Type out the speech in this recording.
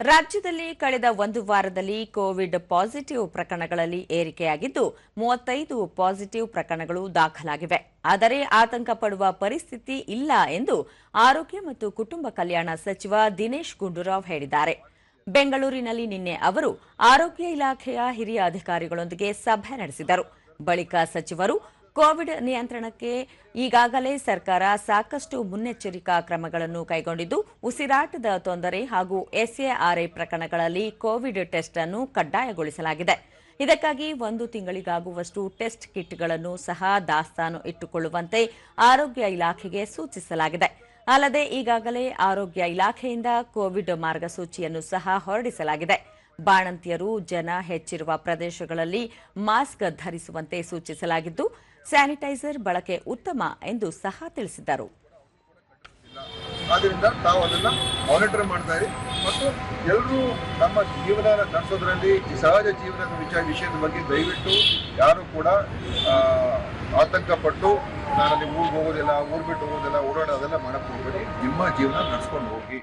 ರಾಜ್ಯದಲ್ಲಿ ಕಳೆದ ಒಂದು ವಾರದಲ್ಲಿ ಕೋವಿಡ್ ಪಾಸಿಟಿವ್ ಪ್ರಕರಣಗಳಲ್ಲಿ ಏರಿಕೆಯಾಗಿದ್ದು, ಮೂವತ್ತೈದು ಪಾಸಿಟಿವ್ ಪ್ರಕರಣಗಳು ದಾಖಲಾಗಿವೆ. ಆದರೆ ಆತಂಕ ಪಡುವ ಪರಿಸ್ಥಿತಿ ಇಲ್ಲ ಎಂದು ಆರೋಗ್ಯ ಮತ್ತು ಕುಟುಂಬ ಕಲ್ಯಾಣ ಸಚಿವ ದಿನೇಶ್ ಗುಂಡೂರಾವ್ ಹೇಳಿದ್ದಾರೆ. ಬೆಂಗಳೂರಿನಲ್ಲಿ ನಿನ್ನೆ ಅವರು ಆರೋಗ್ಯ ಇಲಾಖೆಯ ಹಿರಿಯ ಅಧಿಕಾರಿಗಳೊಂದಿಗೆ ಸಭೆ ನಡೆಸಿದರು. ಬಳಿಕ ಸಚಿವರು ಕೋವಿಡ್ ನಿಯಂತ್ರಣಕ್ಕೆ ಈಗಾಗಲೇ ಸರ್ಕಾರ ಸಾಕಷ್ಟು ಮುನ್ನೆಚ್ಚರಿಕಾ ಕ್ರಮಗಳನ್ನು ಕೈಗೊಂಡಿದ್ದು, ಉಸಿರಾಟದ ತೊಂದರೆ ಹಾಗೂ ಎಸ್ಎಆರ್ಐ ಪ್ರಕರಣಗಳಲ್ಲಿ ಕೋವಿಡ್ ಟೆಸ್ಟ್ ಅನ್ನು ಕಡ್ಡಾಯಗೊಳಿಸಲಾಗಿದೆ. ಇದಕ್ಕಾಗಿ ಒಂದು ತಿಂಗಳಿಗಾಗುವಷ್ಟು ಟೆಸ್ಟ್ ಕಿಟ್ಗಳನ್ನು ಸಹ ದಾಸ್ತಾನು ಇಟ್ಟುಕೊಳ್ಳುವಂತೆ ಆರೋಗ್ಯ ಇಲಾಖೆಗೆ ಸೂಚಿಸಲಾಗಿದೆ. ಅಲ್ಲದೆ ಈಗಾಗಲೇ ಆರೋಗ್ಯ ಇಲಾಖೆಯಿಂದ ಕೋವಿಡ್ ಮಾರ್ಗಸೂಚಿಯನ್ನು ಸಹ ಹೊರಡಿಸಲಾಗಿದೆ. ಬಾಣಂತಿಯರು ಜನ ಹೆಚ್ಚಿರುವ ಪ್ರದೇಶಗಳಲ್ಲಿ ಮಾಸ್ಕ್ ಧರಿಸುವಂತೆ ಸೂಚಿಸಲಾಗಿದ್ದು, ಸ್ಯಾನಿಟೈಸರ್ ಬಳಕೆ ಉತ್ತಮ ಎಂದು ಸಹ ತಿಳಿಸಿದರು ಆದ್ದರಿಂದ ತಾವು ಅದನ್ನ ಮಾನಿಟರ್ ಮಾಡ್ತಾ ಮತ್ತು ಎಲ್ಲರೂ ನಮ್ಮ ಜೀವನ ನಡೆಸೋದ್ರಲ್ಲಿ, ಈ ಸಹಜ ಜೀವನದ ವಿಚಾರ ವಿಷಯದ ಬಗ್ಗೆ ದಯವಿಟ್ಟು ಯಾರು ಕೂಡ ಆತಂಕ ಪಟ್ಟು ನಾನು ಅಲ್ಲಿ ಊರಿಗೆ ಹೋಗೋದಿಲ್ಲ, ಊರ್ ಬಿಟ್ಟು ಹೋಗೋದಿಲ್ಲ, ಓಡಾಡೋದೆಲ್ಲ ಮಾಡಕ್ಕೆ ಹೋಗ್ಬೇಡಿ. ನಿಮ್ಮ ಜೀವನ ನಡೆಸ್ಕೊಂಡು ಹೋಗಿ.